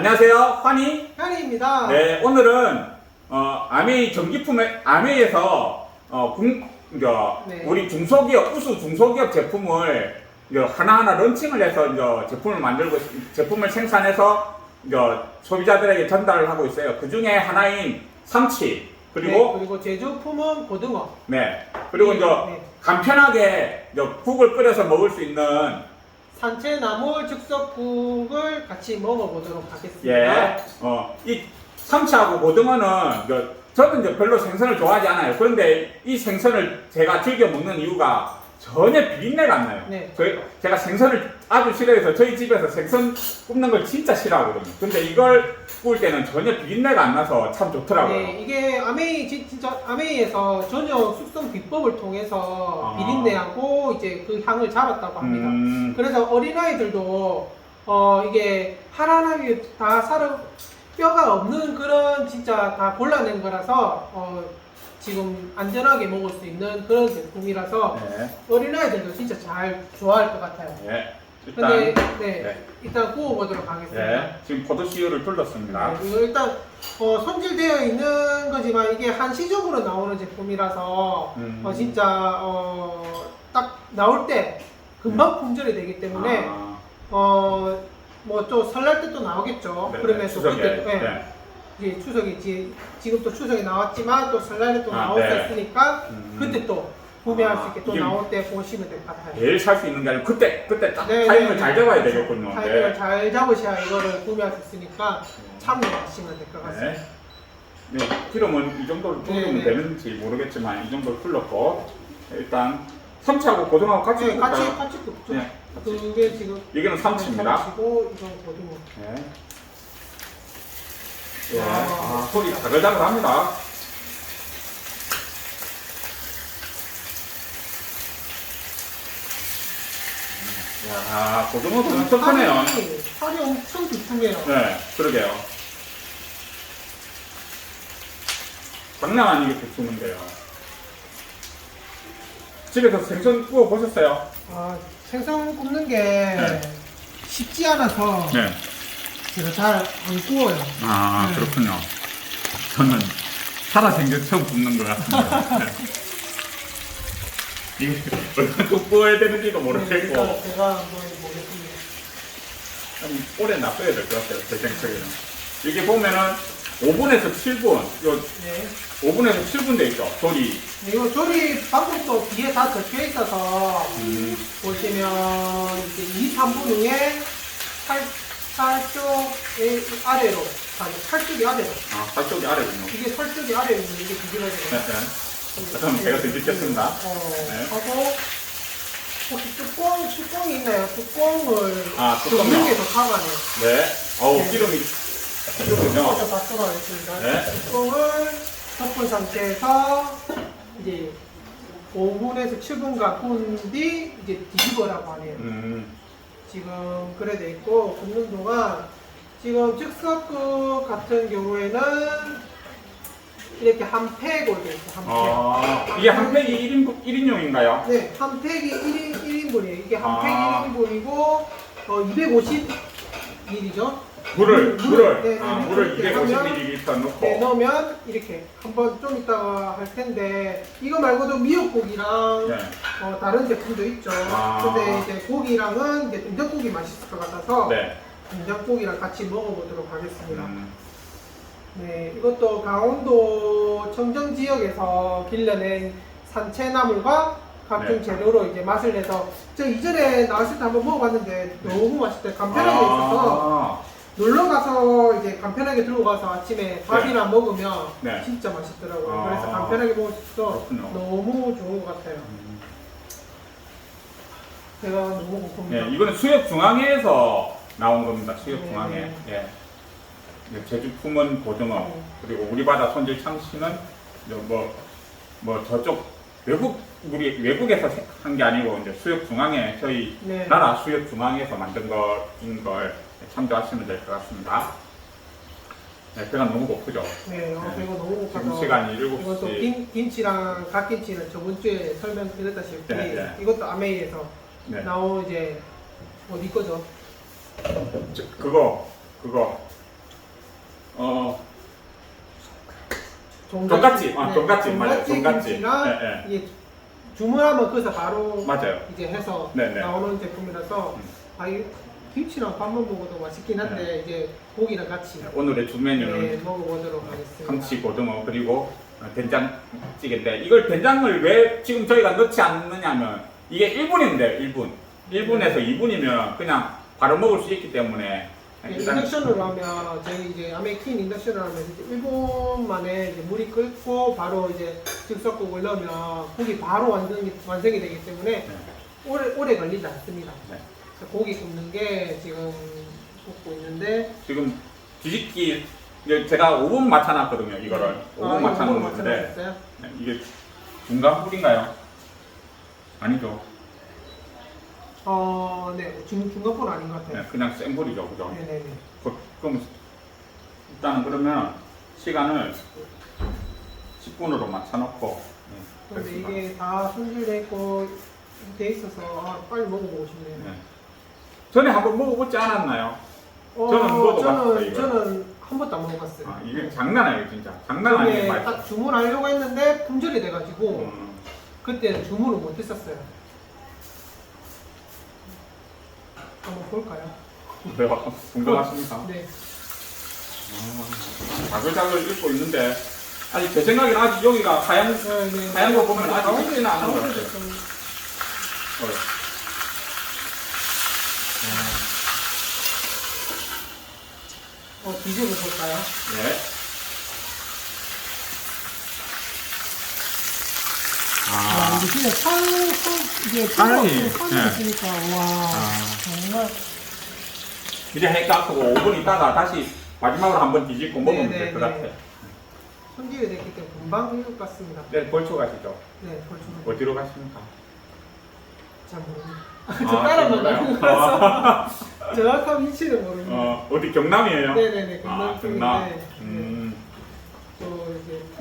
안녕하세요, 환희. 현이입니다. 네, 오늘은 어, 아메이 전기품의 아메이에서 어, 군, 저, 네. 우리 중소기업 우수 중소기업 제품을 이제 하나하나 런칭을 해서 이제 제품을 만들고 있- 제품을 생산해서 이제 소비자들에게 전달을 하고 있어요. 그 중에 하나인 삼치 네, 그리고 그리고 제조품은 고등어. 네, 그리고 네, 이제 네. 간편하게 이제 국을 끓여서 먹을 수 있는 산채 나물 즉석국을 같이 먹어보도록 하겠습니다. 예, 어, 이 삼치하고 고등어는 이제 저는 이제 별로 생선을 좋아하지 않아요. 그런데 이 생선을 제가 즐겨 먹는 이유가 전혀 비린내가 안 나요. 네. 저희, 제가 생선을 아주 싫어해서 저희 집에서 생선 굽는 걸 진짜 싫어하거든요. 근데 이걸 구울 때는 전혀 비린내가 안 나서 참 좋더라고요. 네, 이게 아메이 지- 진짜 아메이에서 전혀 숙성 비법을 통해서 아. 비린내하고 이제 그 향을 잡았다고 합니다. 음, 그래서 어린아이들도 어 이게 하나하나 다 살아 뼈가 없는 그런 진짜 다 골라낸 거라서 어 지금 안전하게 먹을 수 있는 그런 제품이라서 네, 어린아이들도 진짜 잘 좋아할 것 같아요. 네. 일단, 근데 네, 네. 일단 구워보도록 하겠습니다. 네, 지금 포도씨유를 둘렀습니다. 네, 이거 일단 어, 손질되어 있는 거지만 이게 한시적으로 나오는 제품이라서 음. 어, 진짜 어, 딱 나올 때 금방 품절이 되기 때문에 네. 아, 어, 뭐 또 설날 때 또 나오겠죠. 네, 그러면서 추석에, 그때 네, 네. 이제 추석이 지, 지금 또 추석이 나왔지만 또 설날에 또 아, 나올 수 네. 있으니까 음. 그때 또 구매할 아, 수 있게 또 이게 나올 때 보시면 될 것 같아요. 매일 살 수 있는 게 아니고 그때 그때 딱 네, 타이밍을 네, 잘 네. 잡아야. 되겠군요. 타이밍을 네. 잘 잡으셔야 이거를 구매할 수 있으니까 참고하시면 될 것 같습니다. 네. 네, 기름은 이 정도로 네, 끓이면 네. 되는지 모르겠지만 이 정도로 풀렀고 일단 삼치하고 고등어하고 같이 네, 같이 볶을까요? 같이 굽죠. 네, 그게 지금 여기는 삼치입니다. 삼치고 이건 고등어. 네. 예, 와. 아, 소리 자글자글합니다. 야, 고등어도 엄청 크네요. 살이, 살이 엄청 두툼해요. 네, 그러게요. 장난 아니게 두툼한데요. 집에서 생선 구워 보셨어요? 아, 생선 굽는 게 네. 쉽지 않아서 네. 제가 잘 안 구워요. 아, 네. 그렇군요. 저는 살아생전 처음 굽는 것 같습니다. 네. 구워야 되는지도 네, 모르겠고, 제가 한번 보겠습니다. 좀 오래 놔둬야 될 것 같아요, 제 생각에는. 이게 보면은 5분에서 7분, 요 네. 5분에서 7분 돼 있죠, 조리. 이거 조리 방법도 뒤에 다 적혀 있어서 음, 보시면 이제 2, 3분 후에 팔, 팔쪽의 아래로, 아니, 팔쪽이 아래로. 아, 살쪽이 아래군요. 이게 팔쪽이 아래로 이게 뒤집어져요. 네, 네. 그럼 제가 뒤집겠습니다. 어, 네. 하고 혹시 뚜껑 뚜껑이 있나요? 뚜껑을 아, 뚜껑요? 굽는 게더 가만해요. 네. 어우, 네. 기름이 다 썰어냈습니다. 네. 뚜껑을 덮은 상태에서 이제 5분에서 7분간 구운 뒤 이제 뒤집어라고 하네요. 음, 지금 그래 돼 있고 굽는 동안 지금 즉석국 같은 경우에는 이렇게 한 팩으로 돼 있어 한 팩. 아, 이게 한 팩이 1인, 1인용인가요? 네, 한 팩이 1인, 1인분이에요. 이게 한 아. 팩이 1인분이고, 어, 250ml죠? 물을, 물을, 네, 아, 네, 물을 그렇게 하면 250ml 넣고. 네, 넣으면 이렇게 한번 좀 이따가 할 텐데, 이거 말고도 미역국이랑 네. 어, 다른 제품도 있죠. 아. 근데 이제 고기랑은 이제 된장국이 맛있을 것 같아서, 네. 된장국이랑 같이 먹어보도록 하겠습니다. 음, 네, 이것도 강원도 청정 지역에서 길러낸 산채나물과 각종 네. 재료로 이제 맛을 내서 저 이전에 나왔을 때 한번 먹어봤는데 너무 맛있대요. 간편하게 있어서 아, 놀러 가서 이제 간편하게 들고 가서 아침에 밥이랑 먹으면 네. 진짜 맛있더라고요. 아. 그래서 간편하게 먹을 수 있어서 그렇군요. 너무 좋은 것 같아요. 음. 제가 너무 고픕니다. 네, 이거는 수협 중앙회에서 나온 겁니다. 수협 네. 중앙회. 예. 네, 제주 품은 고등어, 네. 그리고 우리 바다 손질 참치는 이제 뭐, 뭐 저쪽 외국 우리 외국에서 한 게 아니고 이제 수협 중앙회 저희 네. 나라 수협 중앙에서 만든 거인 걸 참조하시면 될 것 같습니다. 네, 배가 너무 고프죠. 네, 어, 네. 이거 너무 지금 고파서 시간이 이것도 7시. 김, 김치랑 갓김치는 저번 주에 설명드렸다시피 네, 네. 이것도 아메이에서 네. 나온 이제 어디 거죠? 저- 그거 그거 어, 돈까스, 아, 돈까스, 맞아요. 돈까스. 김치랑 네, 네. 이게 주문하면 거기서 바로 맞아요. 이제 해서 네, 네. 나오는 제품이라서 음. 아, 이 김치랑 밥만 먹어도 맛있긴 한데 이제 고기랑 같이 오늘의 주 메뉴는 네, 먹어보도록 하겠습니다. 참치 고등어 그리고 어, 된장찌개인데 이걸 된장을 왜 지금 저희가 넣지 않느냐면 이게 1분인데 1분 1분에서 2분이면 그냥 바로 먹을 수 있기 때문에 네, 인덕션으로 하면 저희 이제 아메킨 인덕션으로 하면 이제 1분 만에 이제 물이 끓고 바로 이제 즉석국을 넣으면 고기 바로 완성이, 완성이 되기 때문에 네, 오래 오래 걸리지 않습니다. 네. 그래서 고기 굽는 게 지금 굽고 있는데 지금 뒤집기 이제 제가 5분 맞춰놨거든요 이거를 5분 아, 맞춰놓은 건데 맞춰놨어요? 네, 이게 중간 불인가요? 아니죠 어, 네 중 중간분 아닌 것 같아요. 네, 그냥 센 불이죠 그죠? 네, 네, 네. 그- 그럼 일단은 그러면 시간을 10분으로 맞춰놓고 네, 근데 됐습니다. 이게 다 손질돼 있고 돼 있어서 아, 빨리 먹어보고 싶네요. 네. 전에 한번 먹어보지 않았나요? 어, 저는 먹어봤어요, 저는 이거. 저는 한 번도 안 먹어봤어요. 아, 이게 장난 아니에요 진짜 장난 아니에요 딱 주문하려고 했는데 품절이 돼가지고 음, 그때는 주문을 못 했었어요. 한번 볼까요? 네, 궁금하십니까? 네. 아, 자글자글 읽고 있는데 아니 제 생각에는 아직 여기가 하얀 네, 네. 하얀 거 보면 아직 익지는 않은 것 같아요. 좀- 어. 어, 뒤집어 볼까요? 네. 와, 아, 이게 진짜 살, 살, 이게 살이, 살이 네. 있으니까, 와, 아. 정말. 이제 해가 아프고 5분 있다가 다시 마지막으로 한번 뒤집고 먹으면 네, 될 것 네, 같아 요. 네. 손질이 됐기 때문에 금방 익을 것 같습니다. 내일 벌초 가시죠. 네, 벌써 어디로 가십니까? 잘 모릅니다. 아, 저 따라만 그런가요? 가는 거라서 정확한 위치는 모릅니다. 어, 어디 경남이에요? 네네네, 아, 경남 경남. 쪽인데 네. 음,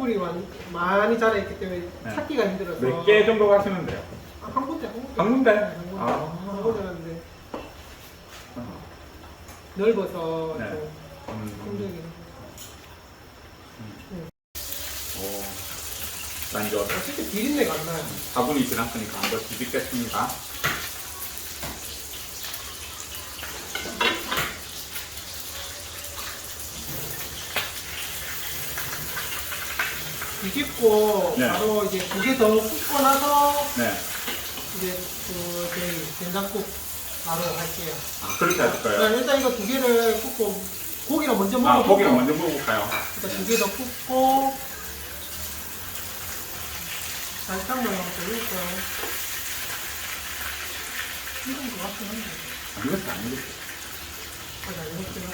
풀이 완, 많이 자라있기 때문에 네. 찾기가 힘들어서 몇 개 정도 가시면 돼요? 아, 한 군데, 한 군데. 한 군데? 네, 한 군데. 아. 한 군데였는데 어, 넓어서 네. 좀 음, 힘들긴 오. 자, 이제 어쨌든 비린내가 안 나요. 4분이 지났으니까 한번 뒤집겠습니다. 뒤집고 네. 바로 이제 두 개 더 굽고 나서 네. 이제 그 저희 된장국 바로 할게요. 아, 그렇게 하실 거예요? 네, 일단 이거 두 개를 굽고 고기를 먼저 아, 먹어보고 고기를 먼저 먹어볼까요? 일단 두 개 더 굽고 살짝만 돌릴까요? 익은 것 같긴 한데 안 익었어, 안 익었어. 아직 안 익었어요.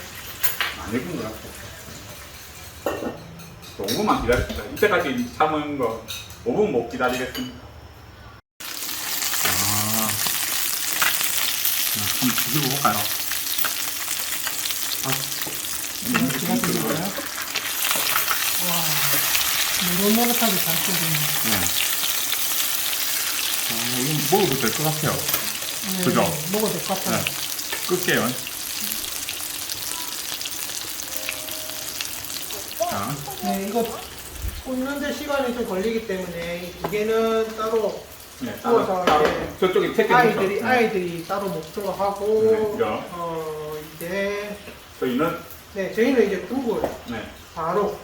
안 익은 것 같아. 5분만 기다립시다. 이때까지 참은 거 5분 못 기다리겠습니다. 아, 한번 뒤집어 볼까요? 아, 음, 기다리시나요? 와 노릇노릇하게 잘 끓이네. 네. 아, 이거 먹어도 될 것 같아요. 네, 그죠? 먹어도 될것 같아요. 네. 끌게요. 자, 네, 이거 굽는데 시간이 좀 걸리기 때문에 이두 개는 따로 네, 따로, 구워서 따로 이제 저쪽에 체크 아이들이 아이들이 따로 먹도록 하고 네. 어 이제 저희는 네 저희는 이제 국을 네, 바로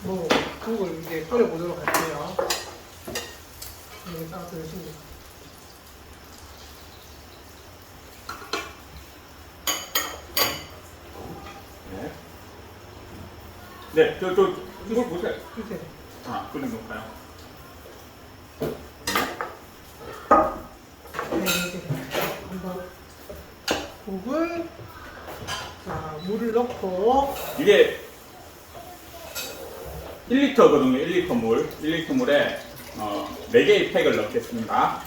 뭐 국을 이제 끓여 보도록 할게요. 네, 따로. 네. 네, 저, 저, 이걸 보세요. 이제 아, 끓여 놓을까요? 네 이제 한번 국을 자 물을 넣고 이게 1리터거든요. 1리터 물. 1리터 물에 어, 4개의 팩을 넣겠습니다.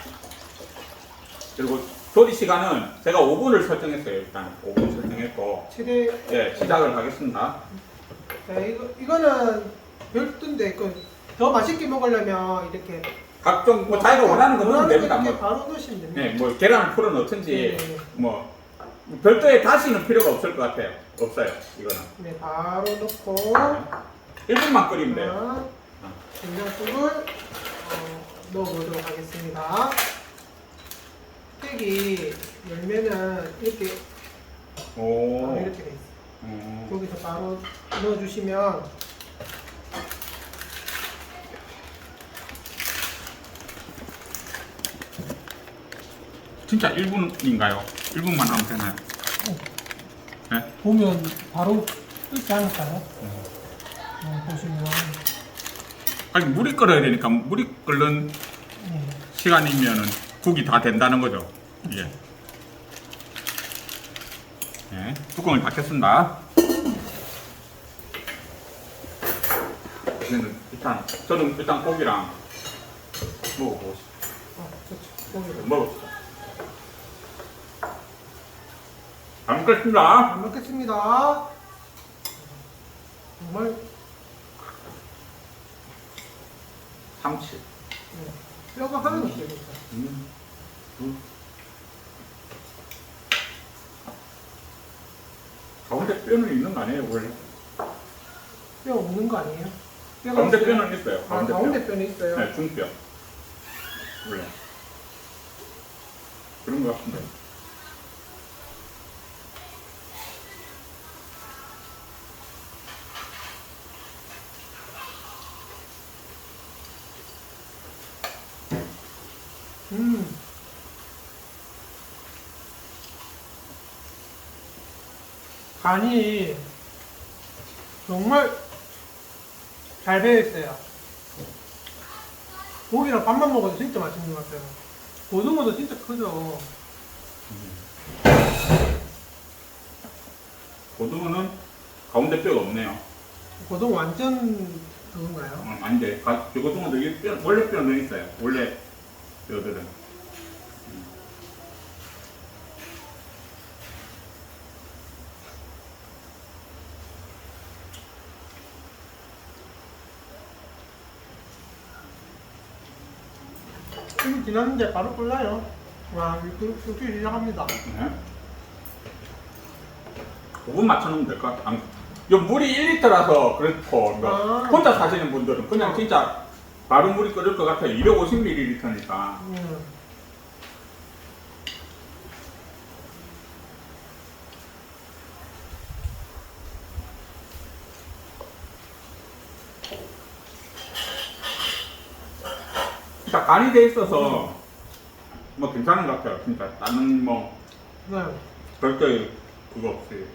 그리고 조리 시간은 제가 5분을 설정했어요. 일단 5분 설정했고 최대 네, 시작을 하겠습니다. 자 이거 이거는 별도인데 그 더 맛있게 먹으려면 이렇게 각종 뭐 자기가 원하는 거 넣으면 됩니다. 이렇게 뭐, 바로 넣으시면 됩니다. 네, 뭐 계란을 풀어 넣든지 네. 뭐 별도의 다시는 필요가 없을 것 같아요. 없어요. 이거는. 네, 바로 넣고 1분만 끓이면 돼요. 자, 된장국을 어, 넣어보도록 하겠습니다. 팩이 열면은 이렇게 오. 바로 이렇게 돼. 음. 여기서 바로 넣어주시면 진짜 1분인가요? 1분만 하면 되나요? 네? 보면 바로 끓지 않을까요? 어, 보시면 아니 물이 끓어야 되니까 물이 끓는 네. 시간이면은 국이 다 된다는 거죠. 이게. 네, 뚜껑을 닫겠습니다. 이제는 일단 저는 일단 고기랑 먹어보고. 어. 고기를. 먹읍시다. 잘 먹겠습니다. 잘 먹겠습니다. 정말. 네. 뼈가 하나도 없어요. 음. 음. 가운데 뼈는 있는 거 아니에요, 원래? 뼈 없는 거 아니에요? 뼈가 가운데 있어요? 뼈는 있어요. 아, 가운데, 가운데 뼈. 뼈는 있어요. 네, 중뼈. 원래. 그런 것 같은데. 음. 간이 정말 잘 배어있어요. 고기랑 밥만 먹어도 진짜 맛있는 것 같아요. 고등어도 진짜 크죠. 고등어는 가운데 뼈가 없네요. 고등어 완전 그건가요? 어, 아닌데, 가, 이게 뼈, 원래 뼈는 있어요. 원래 뼈들은. 좀 지났는데 바로 끓나요? 와, 이렇게 끓기 시작합니다. 네. 5분 맞춰놓으면 될 것 같아. 안, 이 물이 1리터라서 그렇고, 이거 아. 혼자 사시는 분들은 그냥 진짜 바로 물이 끓을 것 같아요. 250ml니까. 음. 진짜 간이 돼 있어서 뭐 괜찮은 것 같아요. 진짜 다른 뭐 네. 별도의 그거 없이.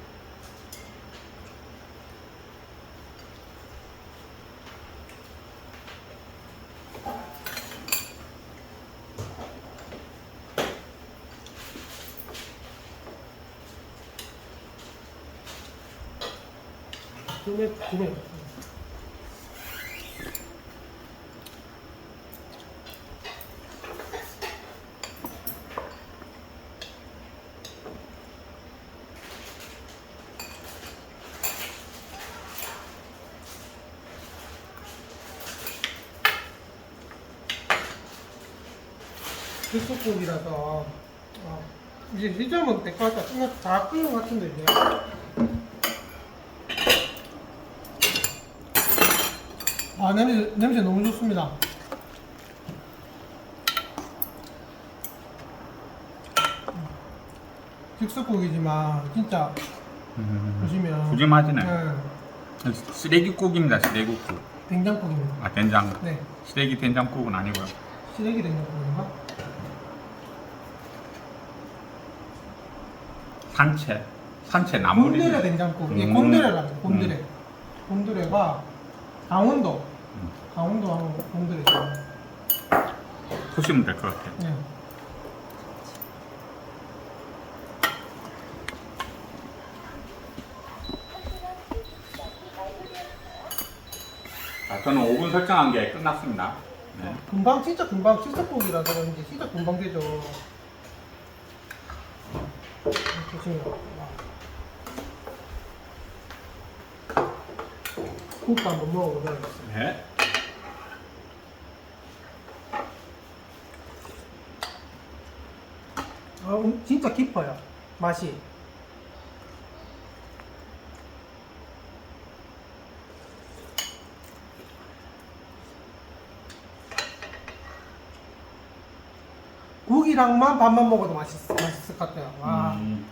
두매, 두매. 육수국이라서 어, 이제 시점은 될것 같다. 끝나 다 끓는 것 같은데 이제. 아 냄새 냄새 너무 좋습니다. 육수국이지만 진짜 보시면 푸짐하지네. 네, 쓰레기국입니다. 쓰레기국. 된장국입니다. 아 된장. 네, 쓰레기 된장국은 아니고요. 시래기 된장국인가? 산채. 산채 나물이. 곤드레 된장국. 예, 음. 곤드레라고 곤드레. 곤드레가 강원도 음. 강원도 하면 곤드레. 보시면 될 것 같아요. 네. 자, 저는 5분 설정한 게 끝났습니다. 네. 금방 진짜 금방 실속국이라서 그런지 진짜 금방 되죠. 그러니까. 국밥 한번 먹어보자. 네. 아, 음, 진짜 깊어요. 맛이. 국이랑만 밥만 먹어도 맛있, 맛있을 것 같아요. 와. 음.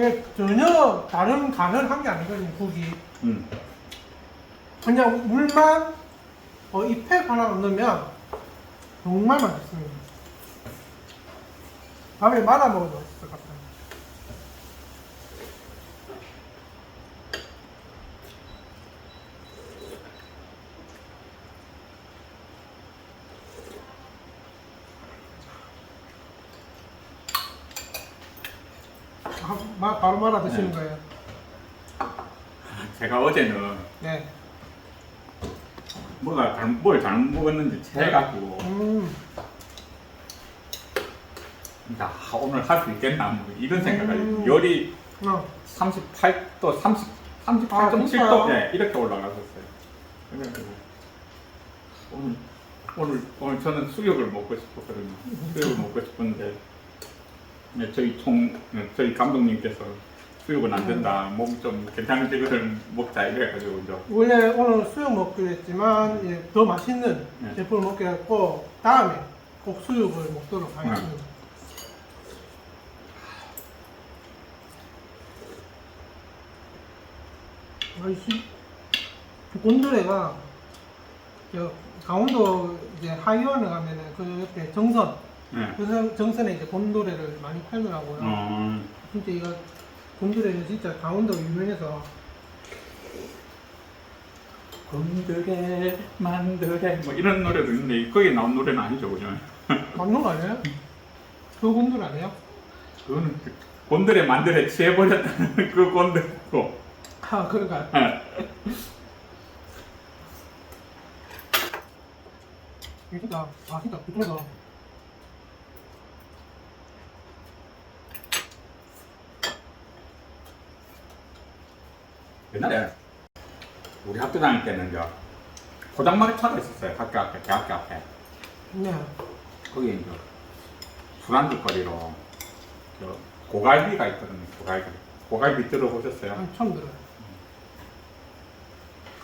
이게 전혀 다른 간을 한 게 아니거든요, 국이. 음. 그냥 물만 어, 잎에 하나 넣으면 정말 맛있습니다. 밥에 말아 먹어도 맛있을 것 같아요. 아, 마- 말아 드시는 네. 거예요. 제가 어제는 네. 뭐가 잘, 뭘 잘못 먹었는지 체해가지고 음. 야, 오늘 할 수 있겠나 뭐 이런 생각을 음. 열이 어. 38도 30 아, 38.7도 진짜요? 네, 이렇게 올라갔었어요. 그래가지고 오늘 오늘 오늘 저는 수육을 먹고 싶었거든요. 수육을 먹고 싶었는데 네, 저희 총 네, 저희 감독님께서 수육은 안 된다. 음. 몸좀 괜찮은 지거를 먹자 이래가지고 이제 원래 오늘 수육 먹기로 했지만 예, 더 맛있는 네. 제품을 먹기로 했고 다음에 꼭 수육을 먹도록 하겠습니다. 아이씨 곤드레가 저 강원도 이제 하이원에 가면은 그 옆에 정선 네. 그 정- 정선에 이제 곤드레를 많이 팔더라고요. 어, 진짜 이거 곤드레는 진짜 강원도 유명해서 건드레 만드레 뭐 이런 노래도 있는데 거기에 나온 노래는 아니죠, 그죠? 맞는 거 아니에요? 그 곤드레 아니에요? 그거는 그 곤드레 만드레 취해버렸다는 그 곤드레고 아 그런가 네. 진짜 아 진짜 부드러다 옛날에 우리 학교 다닐 때는 이제 포장마차가 있었어요. 학교 앞에, 대학교 앞에. 네 거기에 이제 술안주거리로 저 고갈비가 있거든요. 고갈비. 고갈비 들어보셨어요? 아, 처음 들어요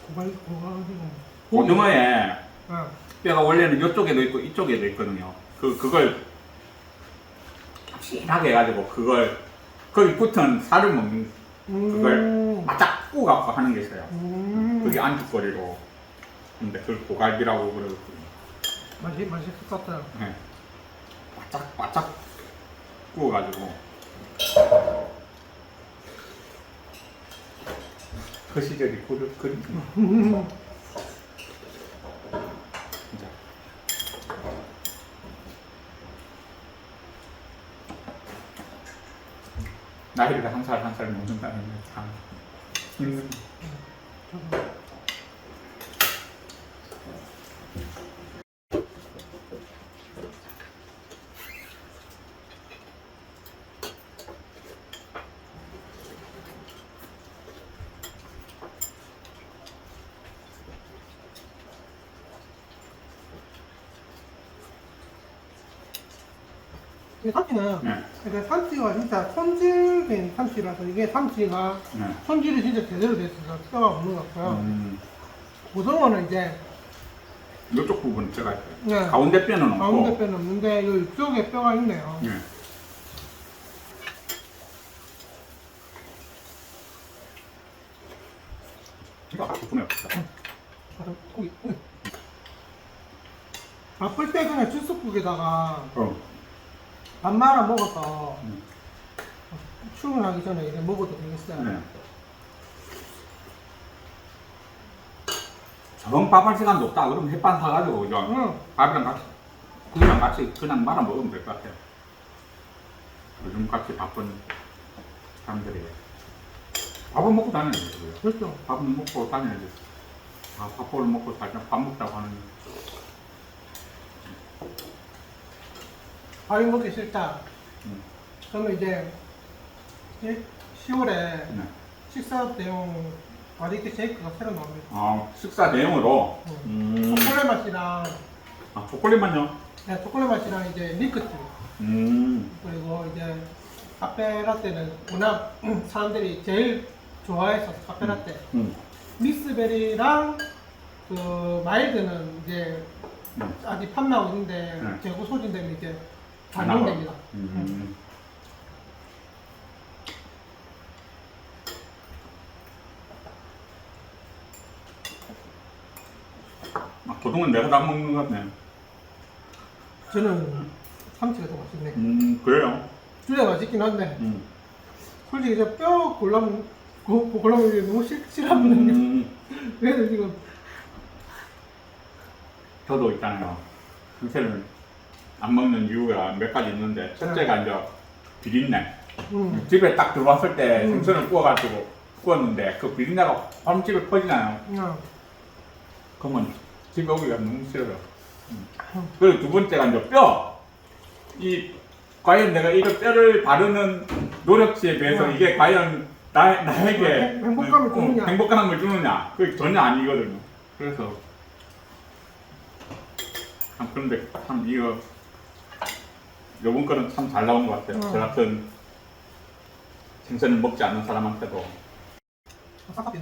고갈 고갈비는 고등어에 아, 뼈가 원래는 이쪽에도 있고 이쪽에도 있거든요. 그 그걸 진하게 해가지고 그걸 거기 붙은 살을 먹는 그걸 음, 바짝 구워갖고 하는 게 있어요. 음, 그게 안주거리로. 근데 그걸 고갈비라고 그러거든요. 맛이 맛있을 것 같아요 네. 바짝 바짝 구워가지고 그 시절이 그리 음, 진짜. 나이를 한 살 한 살 먹는다는 게참 힘든. 저도 이 삼치는 네. 이게 삼치가 진짜 손질된 삼치라서 이게 삼치가 네. 손질이 진짜 제대로 됐어서 뼈가 없는 것 같고요. 음, 고등어는 이제 이쪽 부분 제가 네. 가운데 뼈는 없고. 가운데 뼈는 없는데 이 이쪽에 뼈가 있네요. 네. 이거 부분이 없어. 바로 고기. 고기. 바쁠 때 그냥 즉석국에다가 어. 밥 말아 먹어서 음. 출근하기 전에 이렇게 먹어도 되겠어요. 네. 정 밥할 시간도 없다. 그러면 햇반 사가지고 이제 응. 밥이랑 같이 그냥 같이 그냥 말아 먹으면 될 것 같아요. 요즘 같이 바쁜 사람들이 밥은 먹고 다녀야지. 그래요. 그렇죠. 밥은 먹고 다녀야지. 아, 밥을 먹고 다녀 밥 먹자고 하는. 밥이 먹기 싫다. 음. 그러면 이제 10월에 네. 식사 대용 바리케 쉐이크가 새로 나옵니다. 아, 식사 내용으로 음. 음. 초콜릿 맛이랑 아, 초콜릿만요. 네, 초콜릿 맛이랑 이제 밀크티 음. 그리고 이제 카페라떼는 워낙 사람들이 제일 좋아해서 카페라떼 음. 믹스베리랑 그 마일드는 이제 음. 아직 판매하고 있는데 네. 재고 소진되면 이제 안 나와. 반영됩니다. 음. 아, 고등은 내가 다 먹는 것 같네. 저는 삼치가 더 맛있네. 음, 그래요. 둘 다 맛있긴 한데 음. 솔직히 저 뼈 골라면 고- 골라면 이게 너무 싫, 싫어하거든요. 음, 그래서 지금 저도 있잖아요. 생새를 안 먹는 이유가 몇 가지 있는데, 첫째가 이제 비린내. 음, 집에 딱 들어왔을 때 음. 생선을 구워가지고 구웠는데, 그 비린내가 바로 집에 퍼지잖아요. 그냥 그러면 집에 오기가 너무 싫어요. 음. 그리고 두 번째가 이제 뼈. 이 과연 내가 이거 뼈를 바르는 노력치에 비해서 음. 이게 과연 나, 나에게 행- 행복감을 어, 주느냐. 행복감을 주느냐? 그게 전혀 아니거든요. 그래서 참 그런데 참 이거 요번 거는 참 잘 나온 것 같아요. 음. 저 같은 생선을 먹지 않는 사람한테도 싹싹이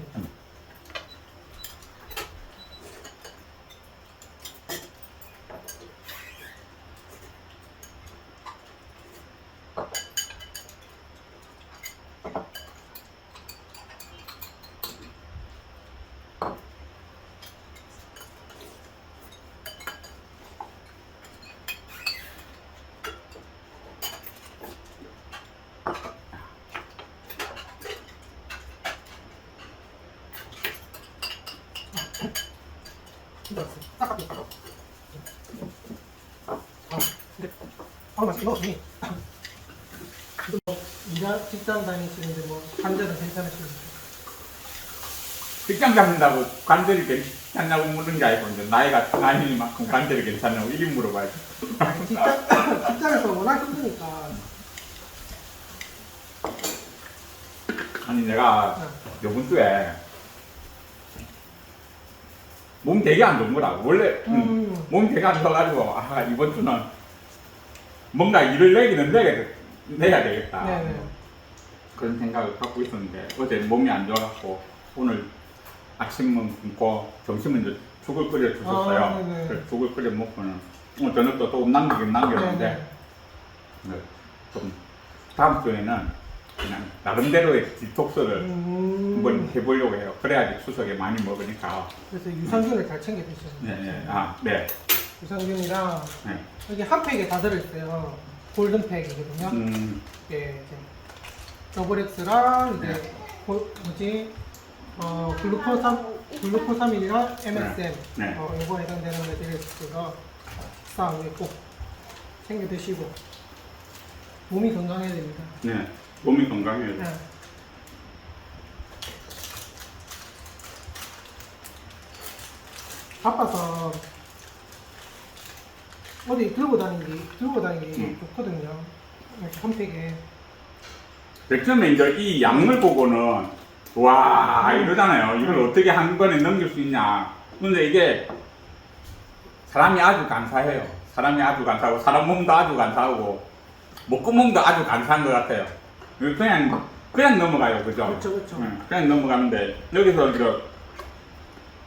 아, 근데 먹었니? 뭐 일하 직장 다니시는데 뭐 관절은 괜찮으십니까? 직장 다닌다고 관절이 괜찮냐고 묻는 게 아니고 이제 나이가 나이만큼 관절이 괜찮냐고 이리 물어봐야지. 아니, 직장, 직장에서 워낙 힘드니까 아니 내가 요번 주에 몸 되게 안 좋은 거라 원래 음, 음. 몸 되게 안 좋아가지고 아 이번 주는 뭔가 일을 내기는 내야, 내야 되겠다 네네 그런 생각을 갖고 있었는데 어제 몸이 안 좋아갖고 오늘 아침은 굶고 점심은 이제 죽을 끓여 주셨어요 아, 네네. 그래서 죽을 끓여 먹고는 오늘 저녁도 조금 남기긴 남겼는데 네네 네, 좀 다음 주에는 그냥 나름대로의 디톡스를 음. 한번 해보려고 해요. 그래야지 추석에 많이 먹으니까. 그래서 유산균을 잘 챙겨 드셔야 돼요 네, 네. 아, 네. 유산균이랑 네. 여기 한 팩에 다 들어있어요 골든팩이거든요 음, 이게 이제 더블엑스랑 이제 네. 고- 뭐지 어 글루코삼 글루코삼이랑 MSM 네. 어 이거 해당되는 거 드렸어요 싸움에 꼭 챙겨 드시고 몸이 건강해야 됩니다. 네. 몸이 건강해요. 네. 바빠서 어디 들고 다니기 들고 다니기 음. 좋거든요. 이렇게 한 팩에 맨 처음에 이제 이 양을 보고는 와 이러잖아요. 이걸 어떻게 한 번에 넘길 수 있냐. 근데 이게 사람이 아주 간사해요. 사람이 아주 간사하고 사람 몸도 아주 간사하고 목구멍도 아주 간사한 것 같아요. 그냥 그냥 넘어가요, 그죠? 그렇죠, 그렇죠. 응, 그냥 넘어가는데 여기서 이제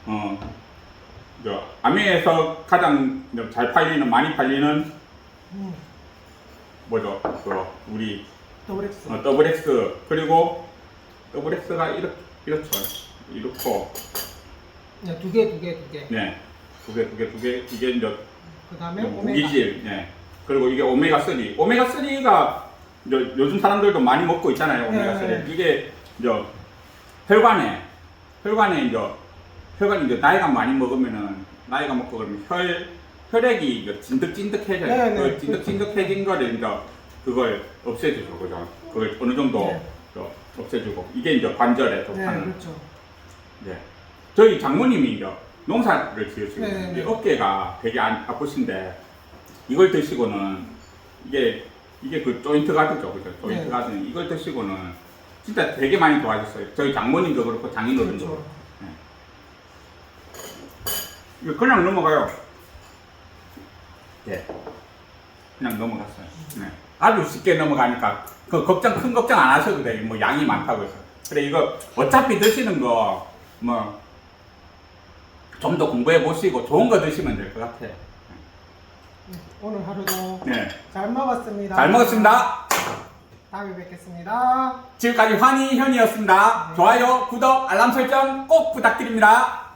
어, 저 아메에서 가장 이제 잘 팔리는 많이 팔리는 음, 뭐죠? 그 우리 더블엑스. 어, 더블 X 그리고 더블 X가 이렇 이렇죠. 이렇고 네, 두 개, 두 개, 두 개. 네. 두 개, 두 개, 두 개. 이게 이제 그 다음에 뭐 오메가. 무기질. 네. 그리고 이게 오메가 3. 오메가 3가 이제 요즘 사람들도 많이 먹고 있잖아요. 오메가 3. 네. 이게 이제 혈관에 혈관에 이제 혈관 이제 나이가 많이 먹으면은 나이가 먹고 그러면 혈 혈액이 이제 진득진득해져요. 네, 네. 그 진득진득해진 거를 이제 그걸 없애주죠, 그죠? 그걸 어느 정도 네. 저 없애주고 이게 이제 관절에 네, 좋다는. 그렇죠. 네. 저희 장모님이 이제 농사를 지으시고 네, 네, 네. 어깨가 되게 안, 아프신데 이걸 드시고는 이게 이게 그 조인트 가드죠, 그죠? 조인트 네. 가드 이걸 드시고는 진짜 되게 많이 좋아졌어요. 저희 장모님도 그렇고 장인어른도 그렇죠. 그냥 넘어가요. 예. 그냥 넘어갔어요. 네. 아주 쉽게 넘어가니까 그 걱정 큰 걱정 안 하셔도 돼요. 뭐 양이 많다고 해서. 그래 이거 어차피 드시는 거 뭐 좀 더 공부해 보시고 좋은 거 드시면 될 것 같아요. 오늘 하루도 네. 잘 먹었습니다. 잘 먹었습니다. 다음에 뵙겠습니다. 지금까지 환희 현이었습니다. 좋아요, 구독, 알람 설정 꼭 부탁드립니다.